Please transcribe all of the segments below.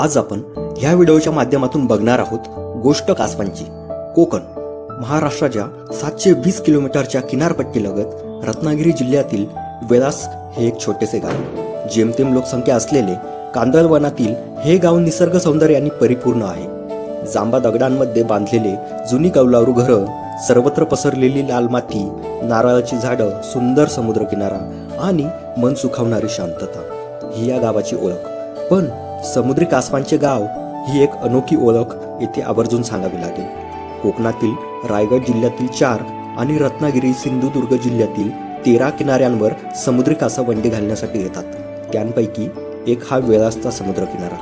आज आपण ह्या व्हिडिओच्या माध्यमातून बघणार आहोत गोष्ट कासवांची. कोकण महाराष्ट्राच्या सातशे वीस किलोमीटरच्या किनारपट्टीलगत रत्नागिरी जिल्ह्यातील वेलास हे एक छोटेसे गाव. जेमतेम लोकसंख्या असलेले कांदळवनातील हे गाव निसर्ग सौंदर्याने परिपूर्ण आहे. जांबा दगडांमध्ये बांधलेले जुनी कौलारू घरं सर्वत्र पसरलेली लाल माती नारळाची झाडं सुंदर समुद्रकिनारा आणि मन सुखावणारी शांतता. ही या गावाची ओळख. पण समुद्री कासवांचे गाव ही एक अनोखी ओळख येथे आवर्जून सांगावी लागेल. कोकणातील रायगड जिल्ह्यातील चार आणि रत्नागिरी सिंधुदुर्ग जिल्ह्यातील तेरा किनाऱ्यांवर समुद्री कासव अंडी घालण्यासाठी येतात. त्यांपैकी एक हा वेळासचा समुद्र किनारा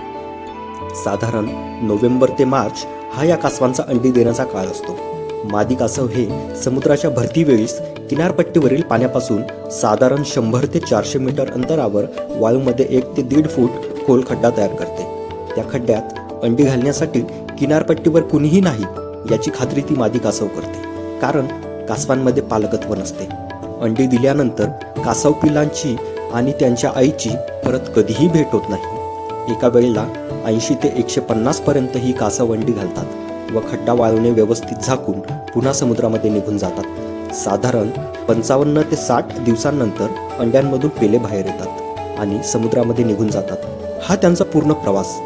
साधारण नोव्हेंबर ते मार्च हा या कासवांचा अंडी देण्याचा काळ असतो. मादी कासव हे समुद्राच्या भरतीवेळीस किनारपट्टीवरील पाण्यापासून साधारण शंभर ते चारशे मीटर अंतरावर वाळूमध्ये एक ते दीड फूट खोल खड्डा तयार करते. त्या खड्ड्यात अंडी घालण्यासाठी किनारपट्टीवर कुणीही नाही याची खात्री ती मादी कासव करते. कारण कासवांमध्ये पालकत्व नसते. अंडी दिल्यानंतर कासव पिलांची आणि त्यांच्या आईची परत कधीही भेट होत नाही. एका वेळेला ऐंशी ते एकशे पन्नास पर्यंत ही कासव अंडी घालतात व खड्डा वाळूने व्यवस्थित झाकून पुन्हा समुद्रामध्ये निघून जातात. साधारण पंचावन्न ते साठ दिवसांनंतर अंड्यांमधून पेले बाहेर येतात आणि समुद्रामध्ये निघून जातात. हा त्यांचा पूर्ण प्रवास.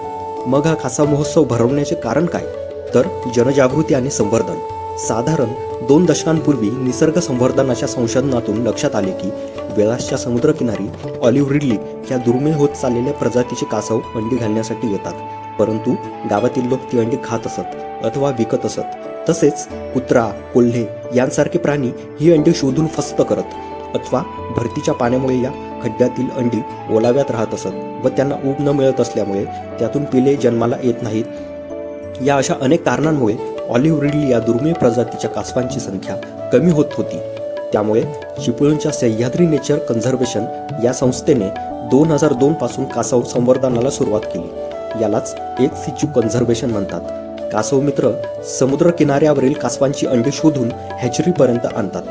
मग हा खासा महोत्सव भरवण्याचे कारण काय? तर जनजागृती आणि संवर्धन. साधारण दोन दशकांपूर्वी निसर्ग संवर्धनाच्या संशोधनातून लक्षात आले की वेळासच्या समुद्रकिनारी ऑलिव्ह रिडली या दुर्मिळ होत चाललेल्या प्रजातीचे कासव अंडी घालण्यासाठी येतात. परंतु गावातील लोक ती अंडी खात असत अथवा विकत असत. तसेच कुत्रा कोल्हे यांसारखे प्राणी ही अंडी शोधून फस्त करत अथवा भरतीच्या पाण्यामुळे या खड्ड्यातील अंडी ओलाव्यात राहत असत व त्यांना ऊब न मिळत असल्यामुळे त्यातून पिले जन्माला येत नाहीत. या अशा अनेक कारणांमुळे ऑलिव्ह रिडली या दुर्मिळ प्रजातीच्या कासवांची संख्या कमी होत होती. त्यामुळे चिपळूणच्या सह्याद्री नेचर कन्झर्वेशन या संस्थेने दोन हजार दोन पासून कासव संवर्धनाला सुरुवात केली. यालाच एक सिचू कन्झर्वेशन म्हणतात. कासव मित्र समुद्र किनाऱ्यावरील कासवांची अंडी शोधून हॅचरीपर्यंत आणतात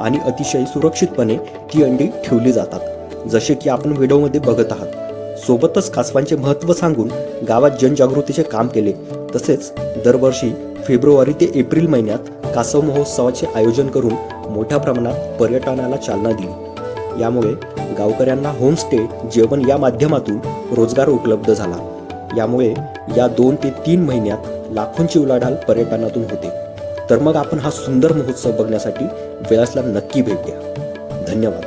आणि अतिशय सुरक्षितपणे ती अंडी ठेवली जातात जसे की आपण व्हिडिओमध्ये बघत आहात. सोबतच कासवांचे महत्त्व सांगून गावात जनजागृतीचे काम केले. तसेच दरवर्षी फेब्रुवारी ते एप्रिल महिन्यात कासव महोत्सवाचे आयोजन करून मोठ्या प्रमाणात पर्यटनाला चालना दिली. यामुळे गावकऱ्यांना होमस्टे जेवण या माध्यमातून रोजगार उपलब्ध झाला. यामुळे या दोन ते तीन महिन्यात लाखोंची उलाढाल पर्यटनातून होते. तर मग आपण हा सुंदर महोत्सव बघण्यासाठी वेळासला नक्की भेट द्या. धन्यवाद.